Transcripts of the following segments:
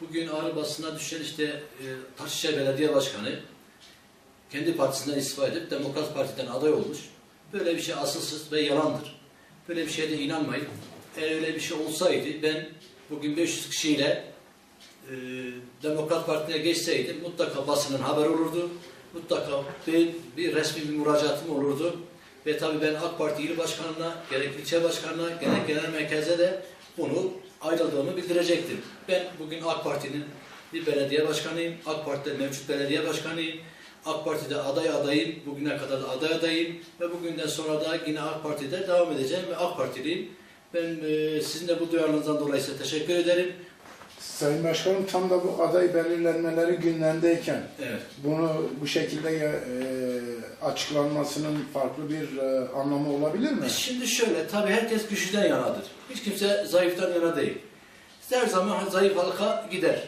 bugün ağır basına düşen işte e, Taşlıca Belediye Başkanı kendi partisinden istifa edip Demokrat Parti'den aday olmuş. Böyle bir şey asılsız ve yalandır. Böyle bir şeye de inanmayın. Eğer öyle bir şey olsaydı ben bugün 500 kişiyle e, Demokrat Parti'ne geçseydim mutlaka basının haber olurdu. Mutlaka bir, bir resmi bir müracaatım olurdu. Ve tabii ben AK Parti il başkanına, gerek ilçe başkanına, gerek genel merkeze de bunu ayrıldığımı bildirecektim. Ben bugün AK Parti'nin bir belediye başkanıyım. AK Parti'de mevcut belediye başkanıyım. AK Parti'de aday adayım. Bugüne kadar da aday adayım. Ve bugünden sonra da yine AK Parti'de devam edeceğim ve AK Partiliyim. Ben e, sizin de bu duyarlılığınızdan dolayı size teşekkür ederim. Sayın Başkanım tam da bu aday belirlenmeleri günlerindeyken Evet. bunu bu şekilde e, açıklanmasının farklı bir e, anlamı olabilir mi? Şimdi şöyle, tabii herkes güçlüden yanadır. Hiç kimse zayıftan yana değil. Her zaman zayıf halka gider.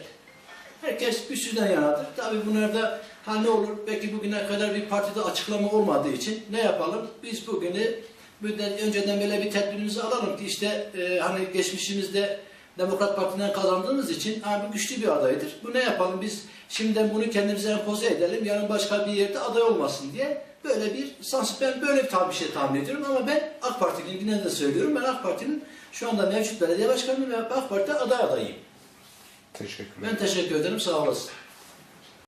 Herkes güçlüden yanadır. Tabii bunlarda ha ne olur, belki bugüne kadar bir partide açıklama olmadığı için ne yapalım? Biz bugünü müddet önceden böyle bir tedbirimizi alalım ki işte e, hani geçmişimizde Demokrat Parti'den kazandığımız için abi güçlü bir adaydır. Bu ne yapalım biz şimdiden bunu kendimize empoze edelim yarın başka bir yerde aday olmasın diye böyle bir sans ben böyle bir tabi şey tahmin ediyorum ama ben AK Parti'nin yine de söylüyorum ben AK Parti'nin şu anda mevcut belediye başkanı ve AK Parti'de aday adayıyım. Teşekkürler. Ben teşekkür ederim sağ olasın.